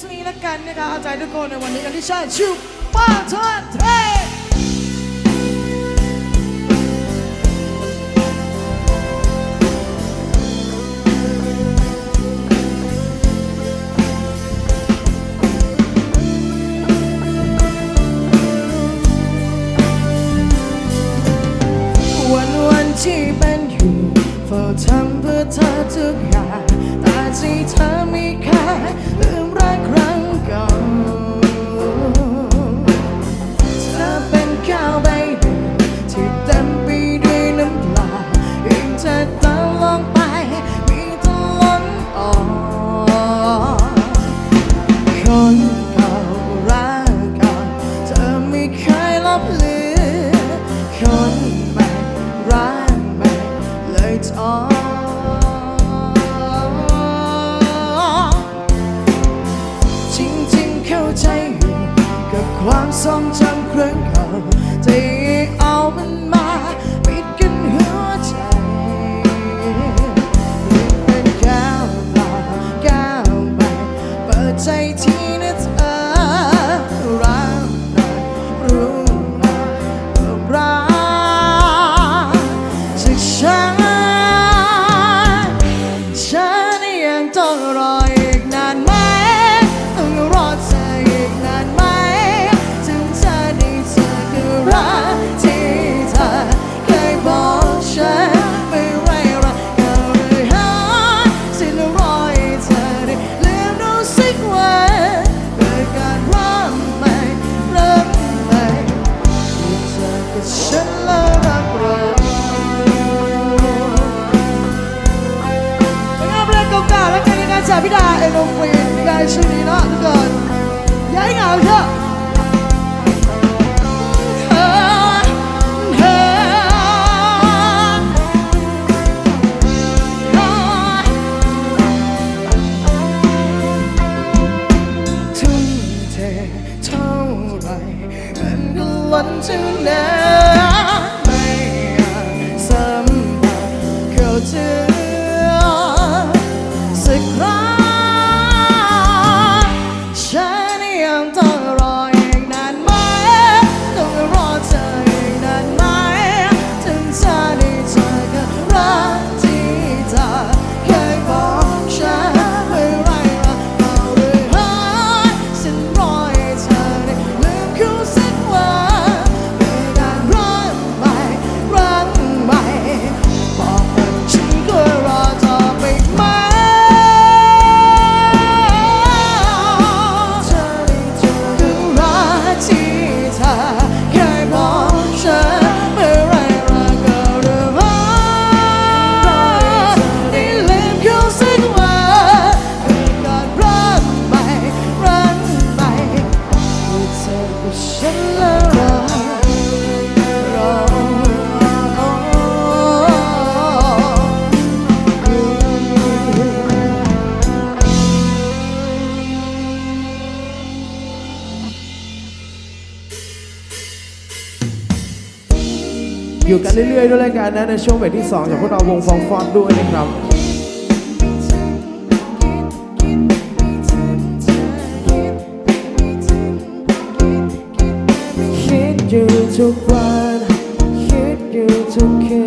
สนี้ละกันนะคะเอาใจทุกคนในวันนี้กันที่ชาชิวป้าทอนเทวันวันที่เป็นอยู่เฝ้าทำเพื่อเธอทุกอย่างแต่ที่เธอไม่เคยลืม background gone. แต่พี่ดาเอ็นโอฟีได้ชื่อนี้นะทุกคนย้ายเงาเถอะทุ่มเทเท่าไรมันก็ล้นถึงนั้น อยู่กันเรื่อยๆด้วยรายการนะในช่วงเวรกที่2จากพวกเราวงฟองฟอนด้วยนะครับคิดอยู่ทุกวันคิดอยู่ทุกคืน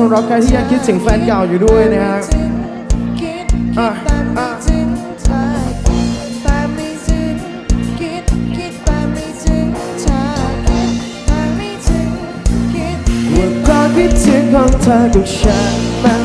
สำหรับใครที่ยังคิดถึงแฟนเก่าอยู่ด้วยนะฮะอ่ว่าความคิดถึงของเธอกับฉันมา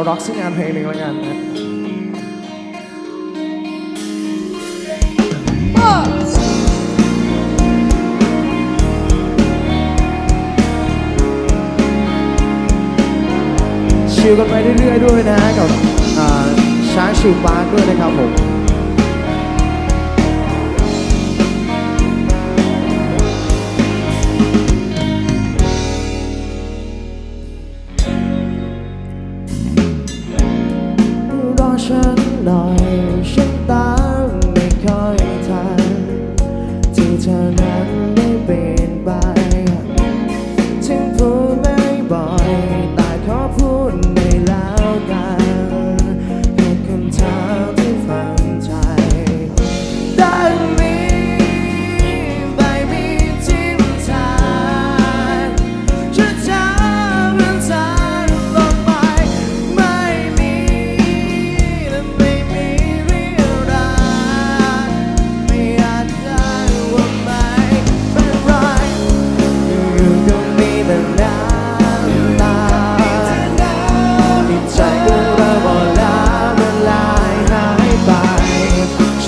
วร็อกสักงานเพลงหนึ่งแล้วกันนะชิลกันไปเรื่อยๆด้วยนะกับช้างชิลปาร์คด้วยนะครับผม 爱。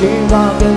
希望的。